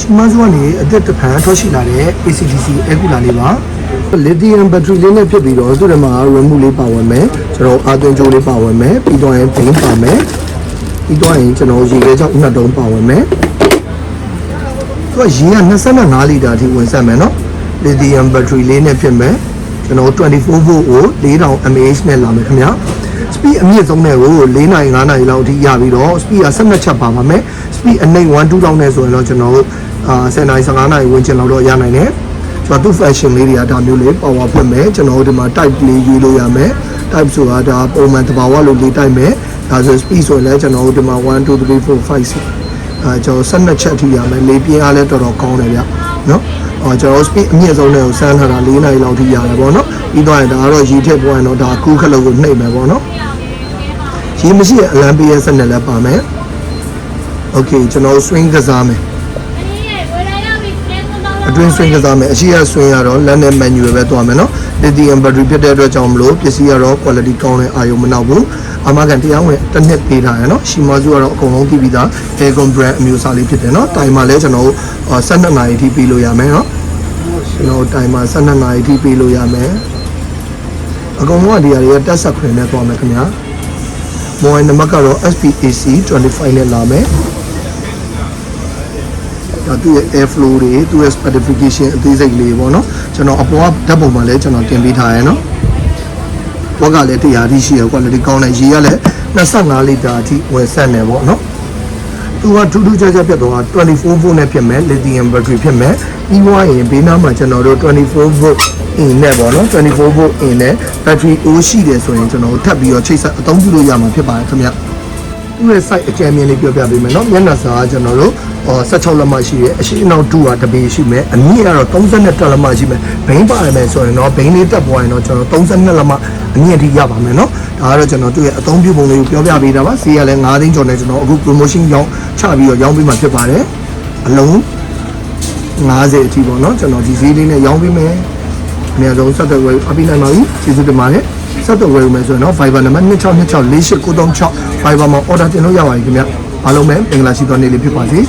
ရှမဇွန်နေအသက်တစ်ဖန်ထွက်ရှိလာတဲ့ ACDC အကူလာလေးပါလီသီယမ်ဘက်ထရီလေးနဲ့ဖြစ်ပြီးတော့သူ့ထဲမှာ remove လေးပါဝင်မယ်ကျွန်တော်အာသွင်းကြိုးလေးပါဝင်မယ်ပြီးတော့ရင်ဘိန်းပါမယ်ပြီးတော့ရင်ကျွန်တော်ရေခဲကြောင့်နှစ်တုံးပါဝင်မယ်သူကရေက25လီတာအထိဝင်ဆက်မယ်နော်လီသီယမ်ဘက်ထရီလေးနဲ့ဖြစ်မယ်ကျွန်တော်24 volt ကို4000 mAh နဲ့လာမယ်ခင်ဗျာ speed အမြင့်ဆုံးတဲ့ကို4နိုင်5နိုင်လောက်အထိရပြီးတော့ speed က12ချက်ပါပါမယ် speed အနှိမ့်1 2000နဲ့ဆိုရင်တော့ကျွန်တော်တို့ အာ10နိုင်15နိုင်ဝင်ချင်လောက်တော့ရနိုင်တယ်ကျွန်တော်သူ့ fashion လေးတွေကဒါမျိုးလေး power ဖွင့်မယ်ကျွန်တော်တို့ဒီမှာ type လေးရွေးလို့ရမယ် type ဆိုတာဒါပုံမှန်တဘာဝလို့လေးတိုက်မယ်ဒါဆို speed ဆိုရင်လည်းကျွန်တော်တို့ဒီမှာ1 2 3 4 5 6အဲကျွန်တော်12ချက်ထိရမယ်လေးပြင်းအားလည်းတော်တော်ကောင်းတယ်ဗျနော်အော်ကျွန်တော် speed အမြင့်ဆုံးတဲ့ကိုစမ်းထားတာ4နိုင်လောက်ထိရတယ်ပေါ့နော်ပြီးတော့ရင်ဒါကတော့ရေထည့်ပွားရင်တော့ဒါကူးခလုတ်ကိုနှိပ်မယ်ပေါ့နော်ရေမရှိရင်အလံပေးရစနစ်လည်းပါမယ်။ Okay ကျွန်တော် swing ကစားမယ် အတွင်း swing ကစားမယ်အရှိရ swing ရတော့လက်နဲ့ manual ပဲသွားမယ်နော် lithium battery ဖြစ်တဲ့အတွက်ကြောင့်မလို့ပစ္စည်းကတော့ quality ကောင်းတဲ့အာရုံမနောက်ဘူးအမကန်တရားဝင်တစ်နှစ်ပေးထားရနော်ရှီမာဇူကတော့အကုန်လုံးသိပြီးသား Aircon brand အမျိုးအစားလေးဖြစ်တယ်နော်တိုင်မှာလည်းကျွန်တော်တို့12နာရီထိပေးလို့ရမယ်နော်ကျွန်တော်တိုင်မှာ12နာရီထိပေးလို့ရမယ်အကုန်လုံးကဒီဟာတွေကတက်ဆက်ခွင့်နဲ့သွားမယ်ခင်ဗျာမော်နံပါတ်ကတော့ SPAC 25နဲ့လာမယ်ဒါ သူ့ရဲ့ air flow တွေသူ့ရဲ့ specification အသေးစိတ်လေးပေါ့နော်ကျွန်တော်အပေါ်ကဓာတ်ပုံမှာလည်းကျွန်တော်တင်ပေးထားရယ်နော်ဝက်ကလည်းတရားတိရှိရယ် quality ကောင်းတယ်ရေကလည်း25လီတာအထိဝယ်ဆက်နေပေါ့နော်သူကထူးထူးခြားခြားပြတ်သွား24 volt နဲ့ဖြစ်မယ် lithium battery ဖြစ်မယ်ပြီးွားရင်ဘေးနားမှာကျွန်တော်တို့24 volt in နဲ့ပေါ့နော်24 volt in နဲ့ battery O ရှိတယ်ဆိုရင်ကျွန်တော်တို့ထပ်ပြီးတော့ချိတ်ဆက်အသုံးပြုလို့ရမှာဖြစ်ပါတယ်ခင်ဗျ သူ့ရဲ့ site အကြံဉာဏ်လေးပြောပြပေးမယ်နော်မျက်နှာစာကကျွန်တော်တို့16လက်မရှိရအရှိအနောက်2ကတပေရှိမယ်အမြင့်ကတော့32လက်မရှိမယ်ဘိန်းပါတယ်မယ်ဆိုရင်တော့ဘိန်းလေးတက်ပေါ်ရင်တော့ကျွန်တော်32လက်မအမြင့်အထိရပါမယ်နော်ဒါကတော့ကျွန်တော်သူ့ရဲ့အသုံးပြုပုံလေးကိုပြောပြပေးတာပါဈေးကလည်း9သိန်းကျော်နဲ့ကျွန်တော်အခု promotion ရောင်းချပြီးတော့ရောင်းပေးမှာဖြစ်ပါတယ်အလုံး50အထိပေါ့နော်ကျွန်တော်ဒီဈေးလေးနဲ့ရောင်းပေးမယ်အများဆုံးဆက်သွယ်ဝယ်အပိနိုင်ပါပြီကျေးဇူးတင်ပါတယ် ဆက်သွယ်ဝယ်မယ်ဆိုရင်တော့ Viber နံပါတ်2626 4696 Viber မှာ order တင်လို့ရပါတယ်ခင်ဗျအားလုံးပဲမင်္ဂလာရှိသောနေ့လေးဖြစ်ပါစေ